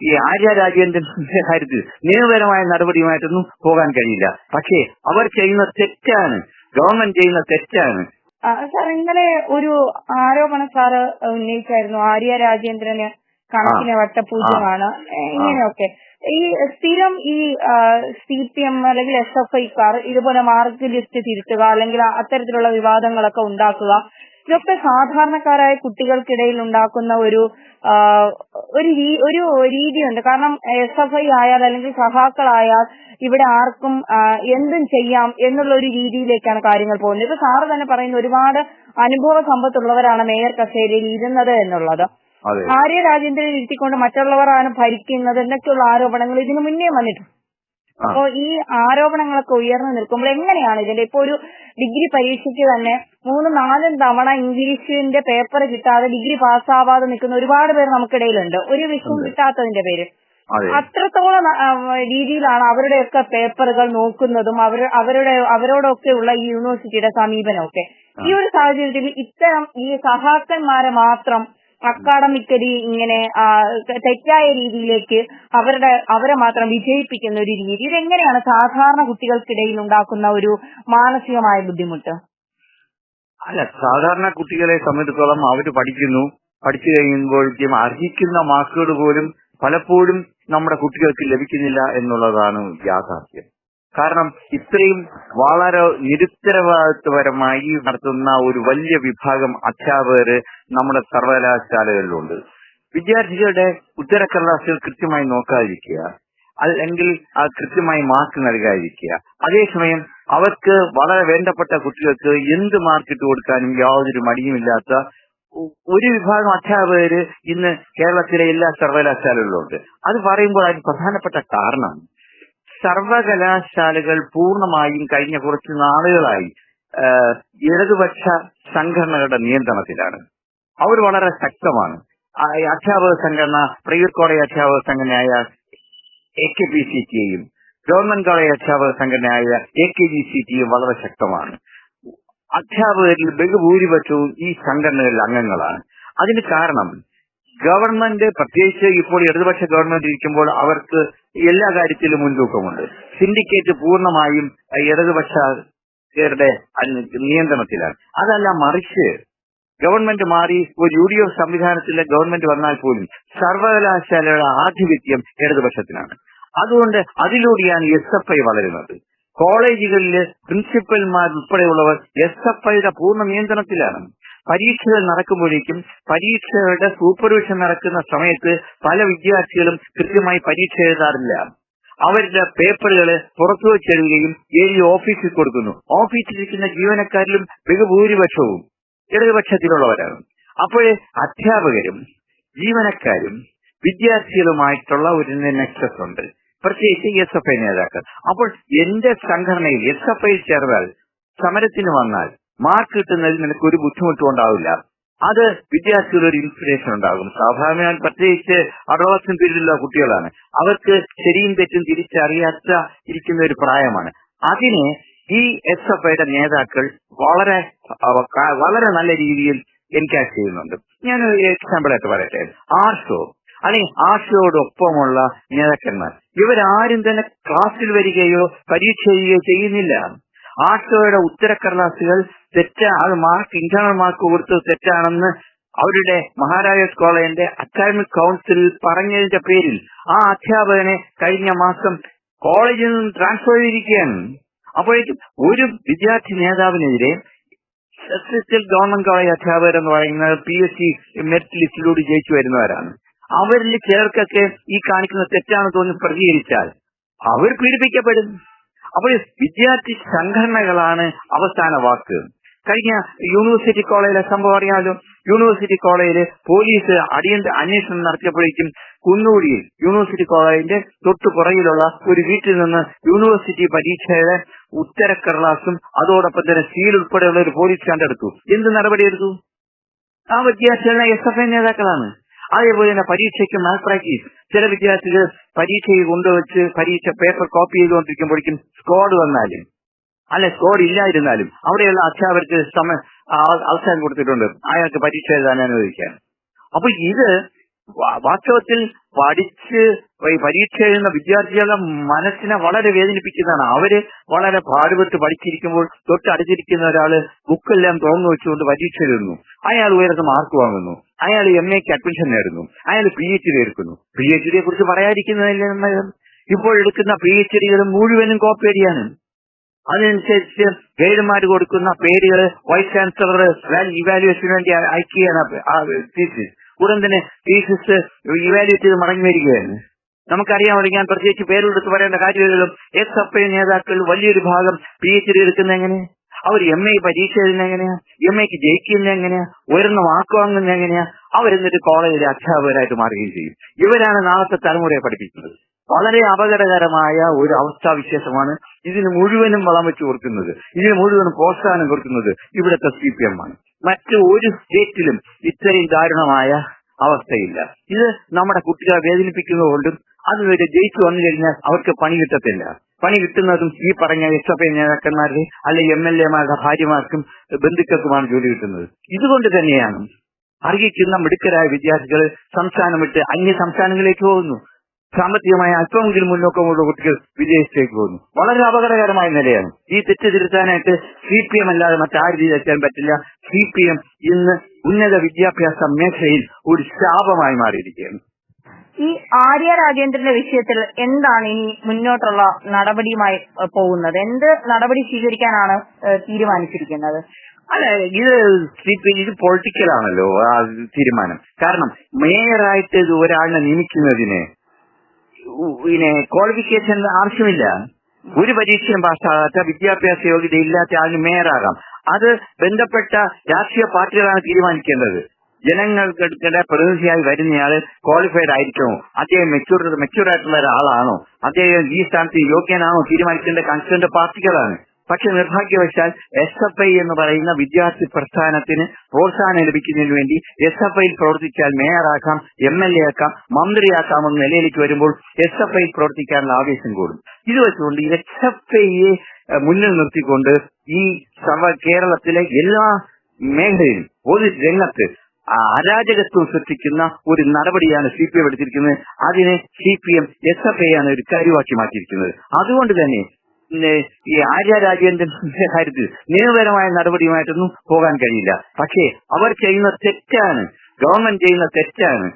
ഈ ആര്യ രാജേന്ദ്രന്റെ കാര്യത്തിൽ നിയമപരമായ നടപടിയുമായിട്ടൊന്നും പോകാൻ കഴിയില്ല. പക്ഷേ അവർ ചെയ്യുന്ന തെറ്റാണ്. ഗവൺമെന്റ് ചെയ്യുന്ന തെറ്റാണ്. സാർ ഇന്നലെ ഒരു ആരോപണം സാറ് ഉന്നയിച്ചായിരുന്നു. ആര്യ രാജേന്ദ്രന് കണക്കിന് വട്ടപൂജ്യമാണ്. ഇങ്ങനെയൊക്കെ. ഈ സ്ഥിരം ഈ സി പി എം അല്ലെങ്കിൽ എസ് എഫ് ഐക്കാർ ഇതുപോലെ മാർക്ക് ലിസ്റ്റ് തിരുത്തുക അല്ലെങ്കിൽ അത്തരത്തിലുള്ള വിവാദങ്ങളൊക്കെ ഉണ്ടാക്കുക ഇതൊക്കെ സാധാരണക്കാരായ കുട്ടികൾക്കിടയിൽ ഉണ്ടാക്കുന്ന ഒരു ഒരു ഒരു രീതിയുണ്ട്. കാരണം എസ് എഫ് ഐ ആയാൽ അല്ലെങ്കിൽ സഹാക്കളായാൽ ഇവിടെ ആർക്കും എന്തും ചെയ്യാം എന്നുള്ള ഒരു രീതിയിലേക്കാണ് കാര്യങ്ങൾ പോകുന്നത്. ഇപ്പൊ സാറ് തന്നെ പറയുന്ന ഒരുപാട് അനുഭവ സമ്പത്തുള്ളവരാണ് മേയർ കസേരയിൽ ഇരുന്നത് എന്നുള്ളത്. ആര്യ രാജേന്ദ്രൻ ഇരുത്തിക്കൊണ്ട് മറ്റുള്ളവരാണ് ഭരിക്കുന്നത് എന്നൊക്കെയുള്ള ആരോപണങ്ങൾ ഇതിനു മുന്നേ വന്നിട്ടുണ്ട്. അപ്പോ ഈ ആരോപണങ്ങളൊക്കെ ഉയർന്നു നിൽക്കുമ്പോൾ എങ്ങനെയാണ് ഇതിന്റെ ഇപ്പൊ ഒരു ഡിഗ്രി പരീക്ഷയ്ക്ക് തന്നെ മൂന്ന് നാലും തവണ ഇംഗ്ലീഷിന്റെ പേപ്പർ കിട്ടാതെ ഡിഗ്രി പാസ്സാവാതെ നിൽക്കുന്ന ഒരുപാട് പേർ നമുക്കിടയിലുണ്ട്. ഒരു വിഷയം കിട്ടാത്തതിന്റെ പേര് അത്രത്തോളം രീതിയിലാണ് അവരുടെയൊക്കെ പേപ്പറുകൾ നോക്കുന്നതും അവർ അവരുടെ അവരോടൊക്കെയുള്ള ഈ യൂണിവേഴ്സിറ്റിയുടെ സമീപനമൊക്കെ. ഈ ഒരു സാഹചര്യത്തിൽ ഇത്തരം ഈ സഹാക്കന്മാരെ മാത്രം അക്കാഡമിക്കലി ഇങ്ങനെ തെറ്റായ രീതിയിലേക്ക് അവരുടെ അവരെ മാത്രം വിജയിപ്പിക്കുന്ന ഒരു രീതി. ഇതെങ്ങനെയാണ് സാധാരണ കുട്ടികൾക്കിടയിൽ ഉണ്ടാക്കുന്ന ഒരു മാനസികമായ ബുദ്ധിമുട്ട്? അല്ല സാധാരണ കുട്ടികളെ സംബന്ധിച്ചോളം അവർ പഠിക്കുന്നു. പഠിച്ചു കഴിയുമ്പോഴേക്കും അർഹിക്കുന്ന മാർക്കുകൾ പോലും പലപ്പോഴും നമ്മുടെ കുട്ടികൾക്ക് ലഭിക്കുന്നില്ല എന്നുള്ളതാണ് യാഥാർത്ഥ്യം. കാരണം ഇത്രയും വളരെ നിരുത്തരവാദിത്വപരമായി നടത്തുന്ന ഒരു വലിയ വിഭാഗം അധ്യാപകര് നമ്മുടെ സർവകലാശാലകളിലുണ്ട്. വിദ്യാർത്ഥികളുടെ ഉത്തരക്കടലാസുകൾ കൃത്യമായി നോക്കാതിരിക്കുക. അല്ലെങ്കിൽ കൃത്യമായി മാർക്ക് നൽകാതിരിക്കുക. അതേസമയം അവർക്ക് വളരെ വേണ്ടപ്പെട്ട കുട്ടികൾക്ക് എന്ത് മാർക്ക് ഇട്ട് കൊടുക്കാനും യാതൊരു മടിയുമില്ലാത്ത ഒരു വിഭാഗം അധ്യാപകര് ഇന്ന് കേരളത്തിലെ എല്ലാ സർവകലാശാലകളിലുണ്ട് അത് പറയുമ്പോൾ അതിന് പ്രധാനപ്പെട്ട കാരണം സർവകലാശാലകൾ പൂർണമായും കഴിഞ്ഞ കുറച്ച് നാളുകളായി ഇടതുപക്ഷ സംഘടനകളുടെ നിയന്ത്രണത്തിലാണ്. അവർ വളരെ ശക്തമാണ്. അധ്യാപക സംഘടന പ്രൈവറ്റ് കോളേജ് അധ്യാപക സംഘടനയായ എ കെ പി സി ടിയും ഗവൺമെന്റ് കോളേജ് അധ്യാപക സംഘടനയായ എ കെ ജി സി ടിയും വളരെ ശക്തമാണ്. അധ്യാപകരിൽ ബഹുഭൂരിപക്ഷവും ഈ സംഘടനകളിൽ അംഗങ്ങളാണ്. അതിന് കാരണം ഗവൺമെന്റ് പ്രത്യേകിച്ച് ഇപ്പോൾ ഇടതുപക്ഷ ഗവൺമെന്റ് ഇരിക്കുമ്പോൾ അവർക്ക് എല്ലാ കാര്യത്തിലും മുൻതൂക്കമുണ്ട്. സിൻഡിക്കേറ്റ് പൂർണമായും ഇടതുപക്ഷരുടെ നിയന്ത്രണത്തിലാണ്. അതല്ല മറിച്ച് ഗവൺമെന്റ് മാറി ഒരു യു ഡി എഫ് സംവിധാനത്തിലെ ഗവൺമെന്റ് വന്നാൽ പോലും സർവകലാശാലയുടെ ആധിപത്യം ഇടതുപക്ഷത്തിനാണ്. അതുകൊണ്ട് അതിലൂടെയാണ് എസ് എഫ് ഐ വളരുന്നത്. കോളേജുകളിലെ പ്രിൻസിപ്പൽമാർ ഉൾപ്പെടെയുള്ളവർ എസ് എഫ് ഐയുടെ പൂർണ നിയന്ത്രണത്തിലാണ്. പരീക്ഷകൾ നടക്കുമ്പോഴേക്കും പരീക്ഷകളുടെ സൂപ്പർവിഷൻ നടക്കുന്ന സമയത്ത് പല വിദ്യാർത്ഥികളും കൃത്യമായി പരീക്ഷ എഴുതാറില്ല. അവരുടെ പേപ്പറുകൾ പുറത്തു വെച്ചെഴുതുകയും എഴുതി ഓഫീസിൽ കൊടുക്കുന്നു. ഓഫീസിലിരിക്കുന്ന ജീവനക്കാരിലും ബഹുഭൂരിപക്ഷവും ഇടതുപക്ഷത്തിലുള്ളവരാണ്. അപ്പോഴേ അധ്യാപകരും ജീവനക്കാരും വിദ്യാർത്ഥികളുമായിട്ടുള്ള ഒരു നെക്സസ് ഉണ്ട്. പ്രത്യേകിച്ച് എസ് എഫ് ഐ നേതാക്കൾ. അപ്പോൾ എന്റെ സംഘടനയിൽ എസ് എഫ് ഐ ചേർന്നാൽ സമരത്തിന് വന്നാൽ മാർക്ക് കിട്ടുന്നതിൽ നിനക്ക് ഒരു ബുദ്ധിമുട്ടും ഉണ്ടാവില്ല. അത് വിദ്യാർത്ഥികളുടെ ഒരു ഇൻസ്പിറേഷൻ ഉണ്ടാകും. സാധാരണ പ്രത്യേകിച്ച് അഡോളസൻ പീരീഡിലുള്ള കുട്ടികളാണ്. അവർക്ക് ശരിയും തെറ്റും തിരിച്ചറിയാത്ത ഇരിക്കുന്ന ഒരു പ്രായമാണ്. അതിനെ ഈ എസ് എഫ് ഐയുടെ നേതാക്കൾ വളരെ വളരെ നല്ല രീതിയിൽ എൻകാഷ് ചെയ്യുന്നുണ്ട്. ഞാൻ ഒരു എക്സാമ്പിൾ ആയിട്ട് പറയട്ടെ. ആർഷോ. അല്ലെങ്കിൽ ആശയോടൊപ്പമുള്ള നേതാക്കന്മാർ. ഇവരാരും തന്നെ ക്ലാസ്സിൽ വരികയോ പരീക്ഷ ചെയ്യുകയോ ചെയ്യുന്നില്ല. ആശയുടെ ഉത്തരക്കടലാസുകൾ തെറ്റാ അത് മാർക്ക് ഇന്റേണൽ മാർക്ക് കൊടുത്തത് തെറ്റാണെന്ന് അവരുടെ മഹാരാജാസ് കോളേജിന്റെ അക്കാഡമിക് കൗൺസിലിൽ പറഞ്ഞതിന്റെ പേരിൽ ആ അധ്യാപകനെ കഴിഞ്ഞ മാസം കോളേജിൽ നിന്ന് ട്രാൻസ്ഫർ ചെയ്തിരിക്കുകയാണ്. അപ്പോഴേക്കും ഒരു വിദ്യാർത്ഥി നേതാവിനെതിരെ ഗവൺമെന്റ് കോളേജ് അധ്യാപകർ എന്ന് പറയുന്നത് പി എസ് സി മെറിറ്റ് ലിസ്റ്റിലൂടെ ജയിച്ചു വരുന്നവരാണ്. അവരിൽ ചിലർക്കൊക്കെ ഈ കാണിക്കുന്ന തെറ്റാണ് തോന്നി പ്രതികരിച്ചാൽ അവർ പീഡിപ്പിക്കപ്പെടും. അപ്പോൾ വിദ്യാർത്ഥി സംഘടനകളാണ് അവസാന വാക്ക്. കഴിഞ്ഞ യൂണിവേഴ്സിറ്റി കോളേജിലെ സംഭവം അറിയാമല്ലോ യൂണിവേഴ്സിറ്റി കോളേജിൽ പോലീസ് അടിയന്തര അന്വേഷണം നടത്തിയപ്പോഴേക്കും കുന്നൂരിൽ യൂണിവേഴ്സിറ്റി കോളേജിന്റെ തൊട്ടു പുറകിലുള്ള ഒരു വീട്ടിൽ നിന്ന് യൂണിവേഴ്സിറ്റി പരീക്ഷയുടെ ഉത്തരക്കടലാസും അതോടൊപ്പം തന്നെ സീൽ ഉൾപ്പെടെയുള്ള ഒരു പോലീസ് കണ്ടെടുത്തു എന്ത് നടപടിയെടുത്തു? ആ വിദ്യാർത്ഥികളെ എസ് എഫ് ഐ നേതാക്കളാണ്. അതേപോലെ തന്നെ പരീക്ഷയ്ക്ക് മാൽ പ്രാക്ടീസ് ചില വിദ്യാർത്ഥികൾ പരീക്ഷയിൽ കൊണ്ടുവച്ച് പരീക്ഷ പേപ്പർ കോപ്പി ചെയ്തുകൊണ്ടിരിക്കുമ്പോഴേക്കും സ്കോഡ് വന്നാലും അല്ലെ സ്കോഡ് ഇല്ലായിരുന്നാലും അവിടെയുള്ള അധ്യാപകർക്ക് സമയം അവസരം കൊടുത്തിട്ടുണ്ട്. അയാൾക്ക് പരീക്ഷ എഴുതാൻ അനുവദിക്കാൻ അപ്പൊ ഇത് വാസ്തവത്തിൽ പഠിച്ച് പരീക്ഷ എഴുതുന്ന വിദ്യാർത്ഥികളുടെ മനസ്സിനെ വളരെ വേദനിപ്പിക്കുന്നതാണ്. അവർ വളരെ പാടുപെട്ട് പഠിച്ചിരിക്കുമ്പോൾ തൊട്ടടുത്തിരിക്കുന്ന ഒരാൾ ബുക്കെല്ലാം തുറന്നു വെച്ചുകൊണ്ട് പരീക്ഷ എഴുതുന്നു. അയാൾ ഉയർന്ന മാർക്ക് വാങ്ങുന്നു. അയാൾ എം എക്ക് അഡ്മിഷൻ നേടുന്നു. അയാൾ പി എച്ച് ഡി എടുക്കുന്നു. പി എച്ച് ഡിയെ കുറിച്ച് പറയാതിരിക്കുന്നതല്ലേ? ഇപ്പോൾ എടുക്കുന്ന പി എച്ച് ഡികൾ മുഴുവനും കോപ്പേടിയാണ് അതിനനുസരിച്ച് ഗൈഡുമാർ കൊടുക്കുന്ന പേരുകൾ വൈസ് ചാൻസലർ ഇവാലുവേഷന് വേണ്ടി അയ- അയക്കുകയാണ് ഉടൻ തന്നെ ജീസസ് ഇവാലുവേറ്റ് ചെയ്ത് മടങ്ങി വരികയായിരുന്നു നമുക്കറിയാമല്ലോ ഞാൻ പ്രത്യേകിച്ച് പേരെടുത്ത് പറയേണ്ട കാര്യമില്ലല്ലോ. എസ് എഫ് ഐ നേതാക്കൾ വലിയൊരു ഭാഗം പി എച്ച് ഡി എടുക്കുന്ന എങ്ങനെ? അവർ എം എ പരീക്ഷ എഴുതുന്ന എങ്ങനെയാ? എം എക്ക് ജയിക്കുന്ന എങ്ങനെയാ? ഉയർന്ന വാക്ക് വാങ്ങുന്ന എങ്ങനെയാ? അവരെന്നിട്ട് കോളേജിലെ അധ്യാപകരായിട്ട് മാറുകയും ചെയ്യും. ഇവരാണ് നാളത്തെ തലമുറയെ പഠിപ്പിക്കുന്നത്. വളരെ അപകടകരമായ ഒരു അവസ്ഥാവിശേഷമാണ് ഇതിന് മുഴുവനും വളം വെച്ച് കൊടുക്കുന്നത്. ഇതിന് മുഴുവനും പ്രോത്സാഹനം കൊടുക്കുന്നത് ഇവിടുത്തെ സി പി എം ആണ്. മറ്റു ഒരു സ്റ്റേറ്റിലും ഇത്രയും ദാരുണമായ അവസ്ഥയില്ല. ഇത് നമ്മുടെ കുട്ടികളെ വേദനിപ്പിക്കുന്നതുകൊണ്ടും അതുവരെ ജയിച്ചു വന്നു കഴിഞ്ഞാൽ അവർക്ക് പണി കിട്ടത്തില്ല. പണി കിട്ടുന്നതും ഈ പറഞ്ഞ എസ് എഫ് ഐ നേതാക്കന്മാരുടെ അല്ലെങ്കിൽ എം എൽ എമാരുടെ ഭാര്യമാർക്കും ബന്ധുക്കൾക്കുമാണ് ജോലി കിട്ടുന്നത്. ഇതുകൊണ്ട് തന്നെയാണ് അർഹിക്കുന്ന മിടുക്കരായ വിദ്യാർത്ഥികൾ സംസ്ഥാനം വിട്ട് അന്യ സംസ്ഥാനങ്ങളിലേക്ക് പോകുന്നു. സാമ്പത്തികമായ അല്പമെങ്കിലും മുന്നോക്കമുള്ള കുട്ടികൾ വിദേശത്തേക്ക് പോകുന്നു. വളരെ അപകടകരമായ നിലയാണ്. ഈ തെറ്റ് തിരുത്താനായിട്ട് സി പി എം അല്ലാതെ മറ്റാരും വിചാരിക്കാൻ പറ്റില്ല. സി പി എം ഇന്ന് ഉന്നത വിദ്യാഭ്യാസ മേഖലയിൽ ഒരു ശാപമായി മാറിയിരിക്കുകയാണ്. ഈ ആര്യ രാജേന്ദ്രന്റെ വിഷയത്തിൽ എന്താണ് ഇനി മുന്നോട്ടുള്ള നടപടിയുമായി പോകുന്നത്? എന്ത് നടപടി സ്വീകരിക്കാനാണ് തീരുമാനിച്ചിരിക്കുന്നത്? അല്ല ഇത് ഇത് പൊളിറ്റിക്കൽ ആണല്ലോ ആ തീരുമാനം. കാരണം മേയറായിട്ട് ഇത് ഒരാളിനെ നിയമിക്കുന്നതിന് പിന്നെ ക്വാളിഫിക്കേഷൻ ആവശ്യമില്ല. ഒരു പരീക്ഷയും പാസ്സാകാത്ത വിദ്യാഭ്യാസ യോഗ്യത ഇല്ലാത്ത ആളിന് മേയറാകാം. അത് ബന്ധപ്പെട്ട രാഷ്ട്രീയ പാർട്ടികളാണ് തീരുമാനിക്കേണ്ടത്. ജനങ്ങൾക്കിടെ പ്രതിനിധിയായി വരുന്നയാൾ ക്വാളിഫൈഡ് ആയിരിക്കുമോ അദ്ദേഹം മെച്ചൂർ മെച്ചൂർ ആയിട്ടുള്ള ഒരാളാണോ? അദ്ദേഹം ഈ സ്ഥാനത്ത് യോഗ്യനാണോ? തീരുമാനിക്കേണ്ട കൺസേൺഡ് പാർട്ടികളാണ്. പക്ഷെ നിർഭാഗ്യവശാൽ എസ് എഫ് ഐ എന്ന് പറയുന്ന വിദ്യാർത്ഥി പ്രസ്ഥാനത്തിന് പ്രോത്സാഹനം ലഭിക്കുന്നതിന് വേണ്ടി എസ് എഫ് ഐയിൽ പ്രവർത്തിച്ചാൽ മേയറാക്കാം എം എൽ എ ആക്കാം മന്ത്രിയാക്കാം എന്ന നിലയിലേക്ക് വരുമ്പോൾ എസ് എഫ് ഐയിൽ പ്രവർത്തിക്കാനുള്ള ആവേശം കൂടും. ഇത് വെച്ചുകൊണ്ട് എസ് എഫ് ഐയെ മുന്നിൽ നിർത്തിക്കൊണ്ട് ഈ കേരളത്തിലെ എല്ലാ മേഖലയിലും ഒരു രംഗത്ത് അരാജകത്വം സൃഷ്ടിക്കുന്ന ഒരു നടപടിയാണ് സി പി എം എടുത്തിരിക്കുന്നത്. അതിനെ C P M S F I ആണ് ഒരു കാര്യമാക്കി മാറ്റിയിരിക്കുന്നത്. അതുകൊണ്ട് തന്നെ ഈ ആര്യ രാജേന്ദ്രന്റെ കാര്യത്തിൽ നിയമപരമായ നടപടിയുമായിട്ടൊന്നും പോകാൻ കഴിയില്ല. പക്ഷേ അവർ ചെയ്യുന്ന തെറ്റാണ്. ഗവൺമെന്റ് ചെയ്യുന്ന തെറ്റാണ്.